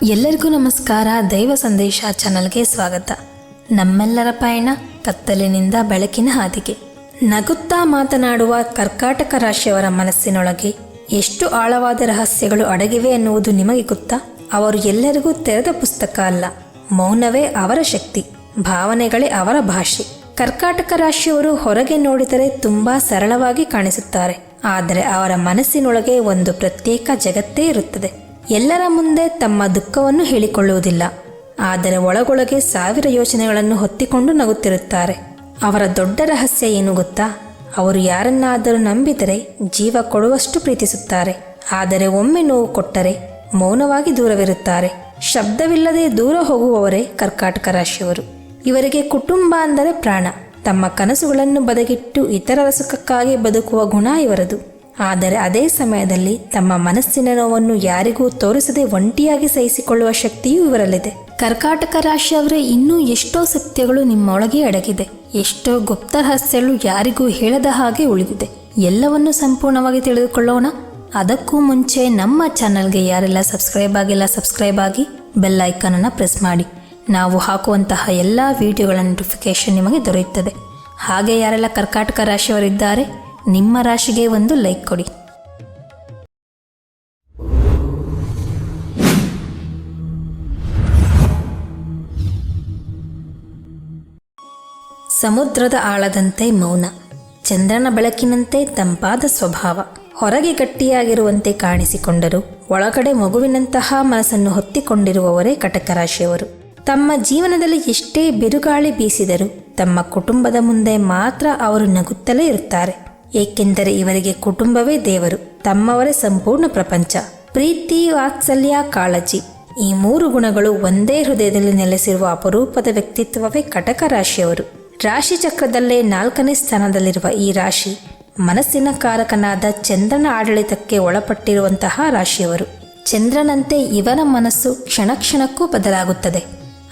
ಎಲ್ಲರಿಗೂ ನಮಸ್ಕಾರ. ದೈವ ಸಂದೇಶ ಚಾನಲ್ಗೆ ಸ್ವಾಗತ. ನಮ್ಮೆಲ್ಲರ ಪಯಣ ಕತ್ತಲಿನಿಂದ ಬೆಳಕಿನ ಹಾದಿಗೆ. ನಗುತ್ತಾ ಮಾತನಾಡುವ ಕರ್ಕಾಟಕ ರಾಶಿಯವರ ಮನಸ್ಸಿನೊಳಗೆ ಎಷ್ಟು ಆಳವಾದ ರಹಸ್ಯಗಳು ಅಡಗಿವೆ ಎನ್ನುವುದು ನಿಮಗೆ ಗೊತ್ತಾ? ಅವರು ಎಲ್ಲರಿಗೂ ತೆರೆದ ಪುಸ್ತಕ ಅಲ್ಲ, ಮೌನವೇ ಅವರ ಶಕ್ತಿ, ಭಾವನೆಗಳೇ ಅವರ ಭಾಷೆ. ಕರ್ಕಾಟಕ ರಾಶಿಯವರು ಹೊರಗೆ ನೋಡಿದರೆ ತುಂಬಾ ಸರಳವಾಗಿ ಕಾಣಿಸುತ್ತಾರೆ, ಆದರೆ ಅವರ ಮನಸ್ಸಿನೊಳಗೆ ಒಂದು ಪ್ರತ್ಯೇಕ ಜಗತ್ತೇ ಇರುತ್ತದೆ. ಎಲ್ಲರ ಮುಂದೆ ತಮ್ಮ ದುಃಖವನ್ನು ಹೇಳಿಕೊಳ್ಳುವುದಿಲ್ಲ, ಆದರೆ ಒಳಗೊಳಗೆ ಸಾವಿರ ಯೋಚನೆಗಳನ್ನು ಹೊತ್ತಿಕೊಂಡು ನಗುತ್ತಿರುತ್ತಾರೆ. ಅವರ ದೊಡ್ಡ ರಹಸ್ಯ ಏನು ಗೊತ್ತಾ? ಅವರು ಯಾರನ್ನಾದರೂ ನಂಬಿದರೆ ಜೀವ ಕೊಡುವಷ್ಟು ಪ್ರೀತಿಸುತ್ತಾರೆ, ಆದರೆ ಒಮ್ಮೆ ನೋವು ಕೊಟ್ಟರೆ ಮೌನವಾಗಿ ದೂರವಿರುತ್ತಾರೆ. ಶಬ್ದವಿಲ್ಲದೆ ದೂರ ಹೋಗುವವರೇ ಕರ್ಕಾಟಕ ರಾಶಿಯವರು. ಇವರಿಗೆ ಕುಟುಂಬ ಅಂದರೆ ಪ್ರಾಣ. ತಮ್ಮ ಕನಸುಗಳನ್ನು ಬದಗಿಟ್ಟು ಇತರರ ಸುಖಕ್ಕಾಗಿ ಬದುಕುವ ಗುಣ ಇವರದು. ಆದರೆ ಅದೇ ಸಮಯದಲ್ಲಿ ತಮ್ಮ ಮನಸ್ಸಿನ ನೋವನ್ನು ಯಾರಿಗೂ ತೋರಿಸದೆ ಒಂಟಿಯಾಗಿ ಸಹಿಸಿಕೊಳ್ಳುವ ಶಕ್ತಿಯೂ ಇವರಲ್ಲಿದೆ. ಕರ್ಕಾಟಕ ರಾಶಿಯವರೇ, ಇನ್ನೂ ಎಷ್ಟೋ ಸತ್ಯಗಳು ನಿಮ್ಮೊಳಗೆ ಅಡಗಿದೆ. ಎಷ್ಟೋ ಗುಪ್ತ ರಹಸ್ಯಗಳು ಯಾರಿಗೂ ಹೇಳದ ಹಾಗೆ ಉಳಿದಿದೆ. ಎಲ್ಲವನ್ನು ಸಂಪೂರ್ಣವಾಗಿ ತಿಳಿದುಕೊಳ್ಳೋಣ. ಅದಕ್ಕೂ ಮುಂಚೆ ನಮ್ಮ ಚಾನೆಲ್ಗೆ ಯಾರೆಲ್ಲ ಸಬ್ಸ್ಕ್ರೈಬ್ ಆಗಿಲ್ಲ, ಸಬ್ಸ್ಕ್ರೈಬ್ ಆಗಿ ಬೆಲ್ ಐಕಾನನ್ನು ಪ್ರೆಸ್ ಮಾಡಿ. ನಾವು ಹಾಕುವಂತಹ ಎಲ್ಲ ವಿಡಿಯೋಗಳ ನೋಟಿಫಿಕೇಶನ್ ನಿಮಗೆ ದೊರೆಯುತ್ತದೆ. ಹಾಗೆ ಯಾರೆಲ್ಲ ಕರ್ಕಾಟಕ ರಾಶಿಯವರಿದ್ದಾರೆ ನಿಮ್ಮ ರಾಶಿಗೆ ಒಂದು ಲೈಕ್ ಕೊಡಿ. ಸಮುದ್ರದ ಆಳದಂತೆ ಮೌನ, ಚಂದ್ರನ ಬೆಳಕಿನಂತೆ ತಂಪಾದ ಸ್ವಭಾವ, ಹೊರಗೆ ಗಟ್ಟಿಯಾಗಿರುವಂತೆ ಕಾಣಿಸಿಕೊಂಡರು, ಒಳಗಡೆ ಮಗುವಿನಂತಹ ಮನಸ್ಸನ್ನು ಹೊತ್ತಿಕೊಂಡಿರುವವರೇ ಕಟಕ ರಾಶಿಯವರು ತಮ್ಮ ಜೀವನದಲ್ಲಿ ಎಷ್ಟೇ ಬಿರುಗಾಳಿ ಬೀಸಿದರೂ ತಮ್ಮ ಕುಟುಂಬದ ಮುಂದೆ ಮಾತ್ರ ಅವರು ನಗುತ್ತಲೇ ಇರುತ್ತಾರೆ. ಏಕೆಂದರೆ ಇವರಿಗೆ ಕುಟುಂಬವೇ ದೇವರು, ತಮ್ಮವರೇ ಸಂಪೂರ್ಣ ಪ್ರಪಂಚ. ಪ್ರೀತಿ, ವಾತ್ಸಲ್ಯ, ಕಾಳಜಿ ಈ ಮೂರು ಗುಣಗಳು ಒಂದೇ ಹೃದಯದಲ್ಲಿ ನೆಲೆಸಿರುವ ಅಪರೂಪದ ವ್ಯಕ್ತಿತ್ವವೇ ಕಟಕ ರಾಶಿಯವರು. ರಾಶಿ ಚಕ್ರದಲ್ಲೇ ನಾಲ್ಕನೇ ಸ್ಥಾನದಲ್ಲಿರುವ ಈ ರಾಶಿ ಮನಸ್ಸಿನ ಕಾರಕನಾದ ಚಂದ್ರನ ಆಡಳಿತಕ್ಕೆ ಒಳಪಟ್ಟಿರುವಂತಹ ರಾಶಿಯವರು. ಚಂದ್ರನಂತೆ ಇವರ ಮನಸ್ಸು ಕ್ಷಣ ಕ್ಷಣಕ್ಕೂ ಬದಲಾಗುತ್ತದೆ.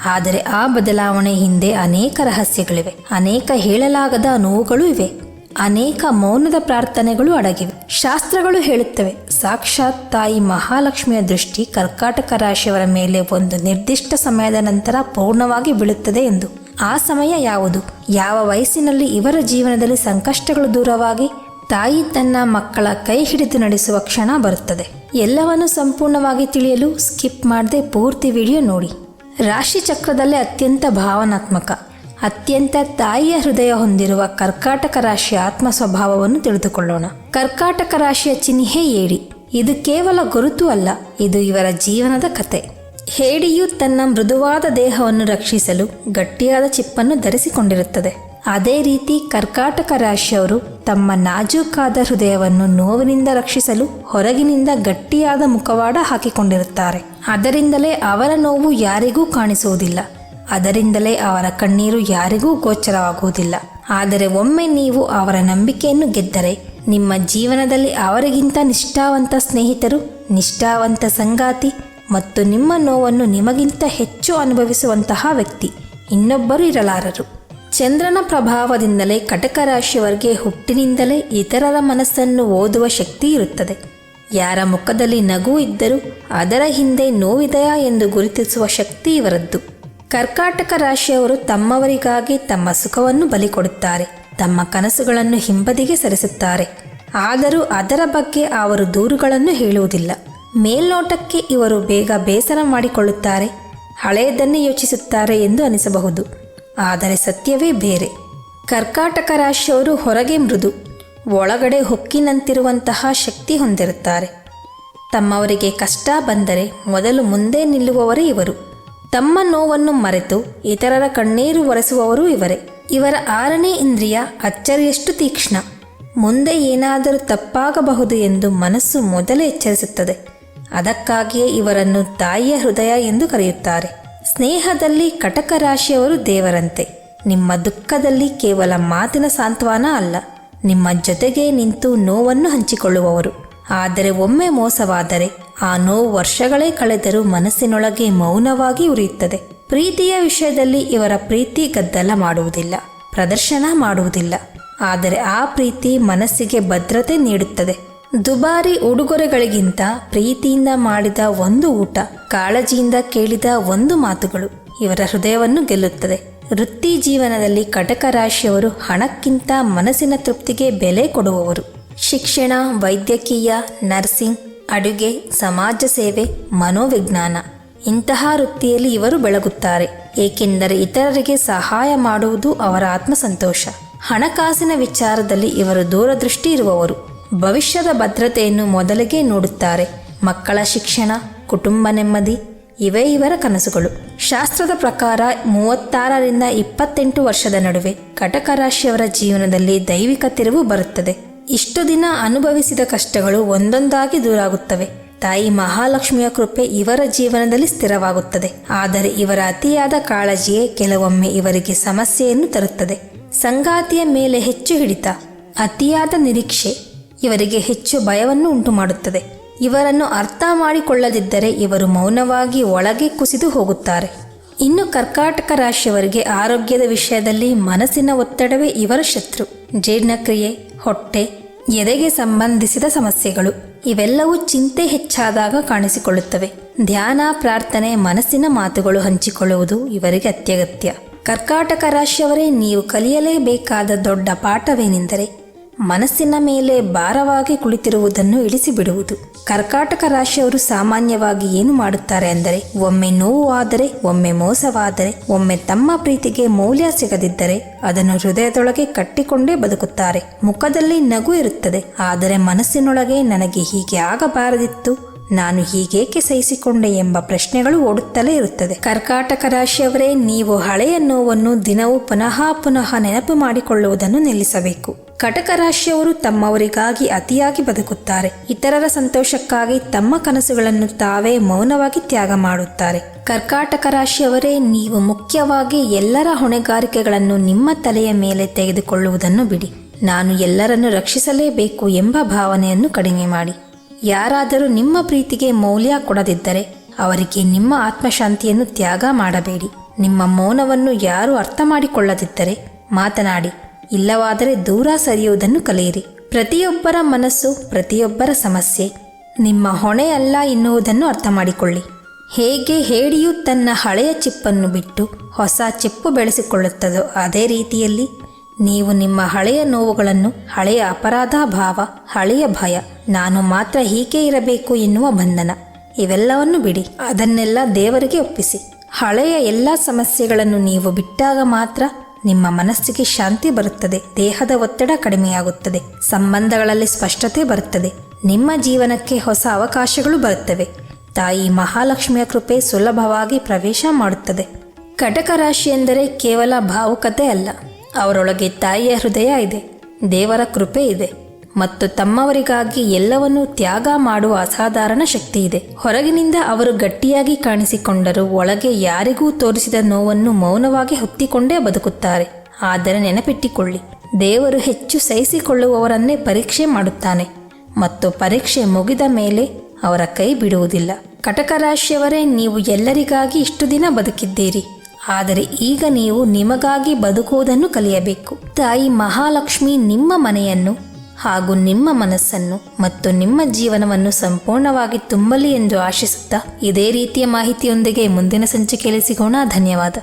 ಆದರೆ ಆ ಬದಲಾವಣೆ ಹಿಂದೆ ಅನೇಕ ರಹಸ್ಯಗಳಿವೆ. ಅನೇಕ ಹೇಳಲಾಗದ ನೋವುಗಳು ಇವೆ. ಅನೇಕ ಮೌನದ ಪ್ರಾರ್ಥನೆಗಳು ಅಡಗಿವೆ. ಶಾಸ್ತ್ರಗಳು ಹೇಳುತ್ತವೆ, ಸಾಕ್ಷಾತ್ ತಾಯಿ ಮಹಾಲಕ್ಷ್ಮಿಯ ದೃಷ್ಟಿ ಕರ್ಕಾಟಕ ರಾಶಿಯವರ ಮೇಲೆ ಒಂದು ನಿರ್ದಿಷ್ಟ ಸಮಯದ ನಂತರ ಪೂರ್ಣವಾಗಿ ಬೀಳುತ್ತದೆ ಎಂದು. ಆ ಸಮಯ ಯಾವುದು? ಯಾವ ವಯಸ್ಸಿನಲ್ಲಿ ಇವರ ಜೀವನದಲ್ಲಿ ಸಂಕಷ್ಟಗಳು ದೂರವಾಗಿ ತಾಯಿ ತನ್ನ ಮಕ್ಕಳ ಕೈ ಹಿಡಿದು ನಡೆಸುವ ಕ್ಷಣ ಬರುತ್ತದೆ. ಎಲ್ಲವನ್ನು ಸಂಪೂರ್ಣವಾಗಿ ತಿಳಿಯಲು ಸ್ಕಿಪ್ ಮಾಡದೆ ಪೂರ್ತಿ ವಿಡಿಯೋ ನೋಡಿ. ರಾಶಿ ಚಕ್ರದಲ್ಲೇ ಅತ್ಯಂತ ಭಾವನಾತ್ಮಕ. ಅತ್ಯಂತ ತಾಯಿಯ ಹೃದಯ ಹೊಂದಿರುವ ಕರ್ಕಾಟಕ ರಾಶಿಯ ಆತ್ಮ ಸ್ವಭಾವವನ್ನು ತಿಳಿದುಕೊಳ್ಳೋಣ. ಕರ್ಕಾಟಕ ರಾಶಿಯ ಚಿಹ್ನೆ ಏಡಿ. ಇದು ಕೇವಲ ಗುರುತು ಅಲ್ಲ, ಇದು ಇವರ ಜೀವನದ ಕತೆ. ಹೇಡಿಯು ತನ್ನ ಮೃದುವಾದ ದೇಹವನ್ನು ರಕ್ಷಿಸಲು ಗಟ್ಟಿಯಾದ ಚಿಪ್ಪನ್ನು ಧರಿಸಿಕೊಂಡಿರುತ್ತದೆ. ಅದೇ ರೀತಿ ಕರ್ಕಾಟಕ ರಾಶಿಯವರು ತಮ್ಮ ನಾಜೂಕಾದ ಹೃದಯವನ್ನು ನೋವಿನಿಂದ ರಕ್ಷಿಸಲು ಹೊರಗಿನಿಂದ ಗಟ್ಟಿಯಾದ ಮುಖವಾಡ ಹಾಕಿಕೊಂಡಿರುತ್ತಾರೆ. ಅದರಿಂದಲೇ ಅವರ ನೋವು ಯಾರಿಗೂ ಕಾಣಿಸುವುದಿಲ್ಲ. ಅದರಿಂದಲೇ ಅವರ ಕಣ್ಣೀರು ಯಾರಿಗೂ ಗೋಚರವಾಗುವುದಿಲ್ಲ. ಆದರೆ ಒಮ್ಮೆ ನೀವು ಅವರ ನಂಬಿಕೆಯನ್ನು ಗೆದ್ದರೆ, ನಿಮ್ಮ ಜೀವನದಲ್ಲಿ ಅವರಿಗಿಂತ ನಿಷ್ಠಾವಂತ ಸ್ನೇಹಿತರು, ನಿಷ್ಠಾವಂತ ಸಂಗಾತಿ ಮತ್ತು ನಿಮ್ಮ ನೋವನ್ನು ನಿಮಗಿಂತ ಹೆಚ್ಚು ಅನುಭವಿಸುವಂತಹ ವ್ಯಕ್ತಿ ಇನ್ನೊಬ್ಬರು ಇರಲಾರರು. ಚಂದ್ರನ ಪ್ರಭಾವದಿಂದಲೇ ಕಟಕ ರಾಶಿಯವರಿಗೆ ಹುಟ್ಟಿನಿಂದಲೇ ಇತರರ ಮನಸ್ಸನ್ನು ಓದುವ ಶಕ್ತಿ ಇರುತ್ತದೆ. ಯಾರ ಮುಖದಲ್ಲಿ ನಗು ಇದ್ದರೂ ಅದರ ಹಿಂದೆ ನೋವಿದೆಯಾ ಎಂದು ಗುರುತಿಸುವ ಶಕ್ತಿ ಇವರದ್ದು. ಕರ್ಕಾಟಕ ರಾಶಿಯವರು ತಮ್ಮವರಿಗಾಗಿ ತಮ್ಮ ಸುಖವನ್ನು ಬಲಿ ಕೊಡುತ್ತಾರೆ. ತಮ್ಮ ಕನಸುಗಳನ್ನು ಹಿಂಬದಿಗೆ ಸರಿಸುತ್ತಾರೆ. ಆದರೂ ಅದರ ಬಗ್ಗೆ ಅವರು ದೂರುಗಳನ್ನು ಹೇಳುವುದಿಲ್ಲ. ಮೇಲ್ನೋಟಕ್ಕೆ ಇವರು ಬೇಗ ಬೇಸರ ಮಾಡಿಕೊಳ್ಳುತ್ತಾರೆ. ಹಳೆಯದನ್ನೇ ಯೋಚಿಸುತ್ತಾರೆ ಎಂದು ಅನಿಸಬಹುದು. ಆದರೆ ಸತ್ಯವೇ ಬೇರೆ. ಕರ್ಕಾಟಕ ರಾಶಿಯವರು ಹೊರಗೆ ಮೃದು. ಒಳಗಡೆ ಹೊಕ್ಕಿನಂತಿರುವಂತಹ ಶಕ್ತಿ ಹೊಂದಿರುತ್ತಾರೆ. ತಮ್ಮವರಿಗೆ ಕಷ್ಟ ಬಂದರೆ ಮೊದಲು ಮುಂದೆ ನಿಲ್ಲುವವರೇ ಇವರು. ತಮ್ಮ ನೋವನ್ನು ಮರೆತು ಇತರರ ಕಣ್ಣೀರು ಒರೆಸುವವರೂ ಇವರೇ. ಇವರ ಆರನೇ ಇಂದ್ರಿಯ ಅಚ್ಚರಿಯಷ್ಟು ತೀಕ್ಷ್ಣ. ಮುಂದೆ ಏನಾದರೂ ತಪ್ಪಾಗಬಹುದು ಎಂದು ಮನಸ್ಸು ಮೊದಲೇ ಎಚ್ಚರಿಸುತ್ತದೆ. ಅದಕ್ಕಾಗಿಯೇ ಇವರನ್ನು ತಾಯಿಯ ಹೃದಯ ಎಂದು ಕರೆಯುತ್ತಾರೆ. ಸ್ನೇಹದಲ್ಲಿ ಕಟಕ ರಾಶಿಯವರು ದೇವರಂತೆ. ನಿಮ್ಮ ದುಃಖದಲ್ಲಿ ಕೇವಲ ಮಾತಿನ ಸಾಂತ್ವನ ಅಲ್ಲ. ನಿಮ್ಮ ಜೊತೆಗೆ ನಿಂತು ನೋವನ್ನು ಹಂಚಿಕೊಳ್ಳುವವರು. ಆದರೆ ಒಮ್ಮೆ ಮೋಸವಾದರೆ ಆ ನೋವು ವರ್ಷಗಳೇ ಕಳೆದರೂ ಮನಸ್ಸಿನೊಳಗೆ ಮೌನವಾಗಿ ಉರಿಯುತ್ತದೆ. ಪ್ರೀತಿಯ ವಿಷಯದಲ್ಲಿ ಇವರ ಪ್ರೀತಿ ಗದ್ದಲ ಮಾಡುವುದಿಲ್ಲ, ಪ್ರದರ್ಶನ ಮಾಡುವುದಿಲ್ಲ. ಆದರೆ ಆ ಪ್ರೀತಿ ಮನಸ್ಸಿಗೆ ಭದ್ರತೆ ನೀಡುತ್ತದೆ. ದುಬಾರಿ ಉಡುಗೊರೆಗಳಿಗಿಂತ ಪ್ರೀತಿಯಿಂದ ಮಾಡಿದ ಒಂದು ಊಟ, ಕಾಳಜಿಯಿಂದ ಕೇಳಿದ ಒಂದು ಮಾತುಗಳು ಇವರ ಹೃದಯವನ್ನು ಗೆಲ್ಲುತ್ತದೆ. ವೃತ್ತಿ ಜೀವನದಲ್ಲಿ ಕಟಕ ರಾಶಿಯವರು ಹಣಕ್ಕಿಂತ ಮನಸ್ಸಿನ ತೃಪ್ತಿಗೆ ಬೆಲೆ ಕೊಡುವವರು. ಶಿಕ್ಷಣ, ವೈದ್ಯಕೀಯ, ನರ್ಸಿಂಗ್ ಅಡುಗೆ, ಸಮಾಜ ಸೇವೆ, ಮನೋವಿಜ್ಞಾನ ಇಂತಹ ವೃತ್ತಿಯಲ್ಲಿ ಇವರು ಬೆಳಗುತ್ತಾರೆ. ಏಕೆಂದರೆ ಇತರರಿಗೆ ಸಹಾಯ ಮಾಡುವುದು ಅವರ ಆತ್ಮಸಂತೋಷ. ಹಣಕಾಸಿನ ವಿಚಾರದಲ್ಲಿ ಇವರು ದೂರದೃಷ್ಟಿ ಇರುವವರು. ಭವಿಷ್ಯದ ಭದ್ರತೆಯನ್ನು ಮೊದಲಿಗೆ ನೋಡುತ್ತಾರೆ. ಮಕ್ಕಳ ಶಿಕ್ಷಣ, ಕುಟುಂಬ ನೆಮ್ಮದಿ, ಇವೇ ಇವರ ಕನಸುಗಳು. ಶಾಸ್ತ್ರದ ಪ್ರಕಾರ ಮೂವತ್ತಾರರಿಂದ ಇಪ್ಪತ್ತೆಂಟು ವರ್ಷದ ನಡುವೆ ಕಟಕ ರಾಶಿಯವರ ಜೀವನದಲ್ಲಿ ದೈವಿಕ ತಿರುವು ಬರುತ್ತದೆ. ಇಷ್ಟು ದಿನ ಅನುಭವಿಸಿದ ಕಷ್ಟಗಳು ಒಂದೊಂದಾಗಿ ದೂರಾಗುತ್ತವೆ. ತಾಯಿ ಮಹಾಲಕ್ಷ್ಮಿಯ ಕೃಪೆ ಇವರ ಜೀವನದಲ್ಲಿ ಸ್ಥಿರವಾಗುತ್ತದೆ. ಆದರೆ ಇವರ ಅತಿಯಾದ ಕಾಳಜಿಯೇ ಕೆಲವೊಮ್ಮೆ ಇವರಿಗೆ ಸಮಸ್ಯೆಯನ್ನು ತರುತ್ತದೆ. ಸಂಗಾತಿಯ ಮೇಲೆ ಹೆಚ್ಚು ಹಿಡಿತ, ಅತಿಯಾದ ನಿರೀಕ್ಷೆ ಇವರಿಗೆ ಹೆಚ್ಚು ಭಯವನ್ನು ಉಂಟುಮಾಡುತ್ತದೆ. ಇವರನ್ನು ಅರ್ಥ ಮಾಡಿಕೊಳ್ಳದಿದ್ದರೆ ಇವರು ಮೌನವಾಗಿ ಒಳಗೆ ಕುಸಿದು ಹೋಗುತ್ತಾರೆ. ಇನ್ನು ಕರ್ಕಾಟಕ ರಾಶಿಯವರಿಗೆ ಆರೋಗ್ಯದ ವಿಷಯದಲ್ಲಿ ಮನಸ್ಸಿನ ಒತ್ತಡವೇ ಇವರ ಶತ್ರು. ಜೀರ್ಣಕ್ರಿಯೆ ಹೊಟ್ಟೆ, ಎದೆಗೆ ಸಂಬಂಧಿಸಿದ ಸಮಸ್ಯೆಗಳು, ಇವೆಲ್ಲವೂ ಚಿಂತೆ ಹೆಚ್ಚಾದಾಗ ಕಾಣಿಸಿಕೊಳ್ಳುತ್ತವೆ. ಧ್ಯಾನ, ಪ್ರಾರ್ಥನೆ, ಮನಸ್ಸಿನ ಮಾತುಗಳು ಹಂಚಿಕೊಳ್ಳುವುದು ಇವರಿಗೆ ಅತ್ಯಗತ್ಯ. ಕರ್ಕಾಟಕ ರಾಶಿಯವರೇ, ನೀವು ಕಲಿಯಲೇಬೇಕಾದ ದೊಡ್ಡ ಪಾಠವೇನೆಂದರೆ ಮನಸ್ಸಿನ ಮೇಲೆ ಭಾರವಾಗಿ ಕುಳಿತಿರುವುದನ್ನು ಇಳಿಸಿಬಿಡುವುದು. ಕರ್ಕಾಟಕ ರಾಶಿಯವರು ಸಾಮಾನ್ಯವಾಗಿ ಏನು ಮಾಡುತ್ತಾರೆ ಅಂದರೆ, ಒಮ್ಮೆ ನೋವು ಆದರೆ, ಒಮ್ಮೆ ಮೋಸವಾದರೆ, ಒಮ್ಮೆ ತಮ್ಮ ಪ್ರೀತಿಗೆ ಮೌಲ್ಯ ಸಿಗದಿದ್ದರೆ ಅದನ್ನು ಹೃದಯದೊಳಗೆ ಕಟ್ಟಿಕೊಂಡೇ ಬದುಕುತ್ತಾರೆ. ಮುಖದಲ್ಲಿ ನಗು ಇರುತ್ತದೆ, ಆದರೆ ಮನಸ್ಸಿನೊಳಗೆ ನನಗೆ ಹೀಗೆ ಆಗಬಾರದಿತ್ತು, ನಾನು ಹೀಗೇಕೆ ಸಹಿಸಿಕೊಂಡೆ ಎಂಬ ಪ್ರಶ್ನೆಗಳು ಓಡುತ್ತಲೇ ಇರುತ್ತದೆ. ಕರ್ಕಾಟಕ ರಾಶಿಯವರೇ, ನೀವು ಹಳೆಯ ನೋವನ್ನು ದಿನವೂ ಪುನಃ ಪುನಃ ನೆನಪು ಮಾಡಿಕೊಳ್ಳುವುದನ್ನು ನಿಲ್ಲಿಸಬೇಕು. ಕಟಕ ರಾಶಿಯವರು ತಮ್ಮವರಿಗಾಗಿ ಅತಿಯಾಗಿ ಬದುಕುತ್ತಾರೆ. ಇತರರ ಸಂತೋಷಕ್ಕಾಗಿ ತಮ್ಮ ಕನಸುಗಳನ್ನು ತಾವೇ ಮೌನವಾಗಿ ತ್ಯಾಗ ಮಾಡುತ್ತಾರೆ. ಕರ್ಕಾಟಕ ರಾಶಿಯವರೇ, ನೀವು ಮುಖ್ಯವಾಗಿ ಎಲ್ಲರ ಹೊಣೆಗಾರಿಕೆಗಳನ್ನು ನಿಮ್ಮ ತಲೆಯ ಮೇಲೆ ತೆಗೆದುಕೊಳ್ಳುವುದನ್ನು ಬಿಡಿ. ನಾನು ಎಲ್ಲರನ್ನು ರಕ್ಷಿಸಲೇಬೇಕು ಎಂಬ ಭಾವನೆಯನ್ನು ಕಡಿಮೆ ಮಾಡಿ. ಯಾರಾದರೂ ನಿಮ್ಮ ಪ್ರೀತಿಗೆ ಮೌಲ್ಯ ಕೊಡದಿದ್ದರೆ ಅವರಿಗೆ ನಿಮ್ಮ ಆತ್ಮಶಾಂತಿಯನ್ನು ತ್ಯಾಗ ಮಾಡಬೇಡಿ. ನಿಮ್ಮ ಮೌನವನ್ನು ಯಾರು ಅರ್ಥ ಮಾಡಿಕೊಳ್ಳದಿದ್ದರೆ ಮಾತನಾಡಿ. ಇಲ್ಲವಾದರೆ ದೂರ ಸರಿಯುವುದನ್ನು ಕಲಿಯಿರಿ. ಪ್ರತಿಯೊಬ್ಬರ ಮನಸ್ಸು, ಪ್ರತಿಯೊಬ್ಬರ ಸಮಸ್ಯೆ. ನಿಮ್ಮ ಹೊಣೆ ಅಲ್ಲ ಎನ್ನುವುದನ್ನು ಅರ್ಥ ಮಾಡಿಕೊಳ್ಳಿ ಹೇಗೆ ಹೇಡಿಯು ತನ್ನ ಹಳೆಯ ಚಿಪ್ಪನ್ನು ಬಿಟ್ಟು ಹೊಸ ಚಿಪ್ಪು ಬೆಳೆಸಿಕೊಳ್ಳುತ್ತದೋ ಅದೇ ರೀತಿಯಲ್ಲಿ ನೀವು ನಿಮ್ಮ ಹಳೆಯ ನೋವುಗಳನ್ನು, ಹಳೆಯ ಅಪರಾಧ ಭಾವ, ಹಳೆಯ ಭಯ, ನಾನು ಮಾತ್ರ ಹೀಗೆ ಇರಬೇಕು ಎನ್ನುವ ಬಂಧನ. ಇವೆಲ್ಲವನ್ನು ಬಿಡಿ. ಅದನ್ನೆಲ್ಲ ದೇವರಿಗೆ ಒಪ್ಪಿಸಿ. ಹಳೆಯ ಎಲ್ಲ ಸಮಸ್ಯೆಗಳನ್ನು ನೀವು ಬಿಟ್ಟಾಗ ಮಾತ್ರ ನಿಮ್ಮ ಮನಸ್ಸಿಗೆ ಶಾಂತಿ ಬರುತ್ತದೆ, ದೇಹದ ಒತ್ತಡ ಕಡಿಮೆಯಾಗುತ್ತದೆ, ಸಂಬಂಧಗಳಲ್ಲಿ ಸ್ಪಷ್ಟತೆ ಬರುತ್ತದೆ, ನಿಮ್ಮ ಜೀವನಕ್ಕೆ ಹೊಸ ಅವಕಾಶಗಳು ಬರುತ್ತವೆ. ತಾಯಿ ಮಹಾಲಕ್ಷ್ಮಿಯ ಕೃಪೆ ಸುಲಭವಾಗಿ ಪ್ರವೇಶ ಮಾಡುತ್ತದೆ. ಕಟಕ ರಾಶಿ ಎಂದರೆ ಕೇವಲ ಭಾವುಕತೆ ಅಲ್ಲ, ಅವರೊಳಗೆ ತಾಯಿಯ ಹೃದಯ ಇದೆ, ದೇವರ ಕೃಪೆ ಇದೆ. ಮತ್ತು ತಮ್ಮವರಿಗಾಗಿ ಎಲ್ಲವನ್ನೂ ತ್ಯಾಗ ಮಾಡುವ ಅಸಾಧಾರಣ ಶಕ್ತಿ ಇದೆ ಹೊರಗಿನಿಂದ ಅವರು ಗಟ್ಟಿಯಾಗಿ ಕಾಣಿಸಿಕೊಂಡರೂ ಒಳಗೆ ಯಾರಿಗೂ ತೋರಿಸಿದ ನೋವನ್ನು ಮೌನವಾಗಿ ಹೊತ್ತಿಕೊಂಡೇ ಬದುಕುತ್ತಾರೆ. ಆದರೆ ನೆನಪಿಟ್ಟಿಕೊಳ್ಳಿ, ದೇವರು ಹೆಚ್ಚು ಸಹಿಸಿಕೊಳ್ಳುವವರನ್ನೇ ಪರೀಕ್ಷೆ ಮಾಡುತ್ತಾನೆ ಮತ್ತು ಪರೀಕ್ಷೆ ಮುಗಿದ ಮೇಲೆ ಅವರ ಕೈ ಬಿಡುವುದಿಲ್ಲ. ಕಟಕ ರಾಶಿಯವರೇ ನೀವು ಎಲ್ಲರಿಗಾಗಿ ಇಷ್ಟು ದಿನ ಬದುಕಿದ್ದೀರಿ. ಆದರೆ ಈಗ ನೀವು ನಿಮಗಾಗಿ ಬದುಕುವುದನ್ನು ಕಲಿಯಬೇಕು. ತಾಯಿ ಮಹಾಲಕ್ಷ್ಮಿ ನಿಮ್ಮ ಮನೆಯನ್ನು ಹಾಗೂ ನಿಮ್ಮ ಮನಸ್ಸನ್ನು ಮತ್ತು ನಿಮ್ಮ ಜೀವನವನ್ನು ಸಂಪೂರ್ಣವಾಗಿ ತುಂಬಲಿ ಎಂದು ಆಶಿಸುತ್ತಾ ಇದೇ ರೀತಿಯ ಮಾಹಿತಿಯೊಂದಿಗೆ ಮುಂದಿನ ಸಂಚಿಕೆಯಲ್ಲಿ ಸಿಗೋಣ. ಧನ್ಯವಾದ.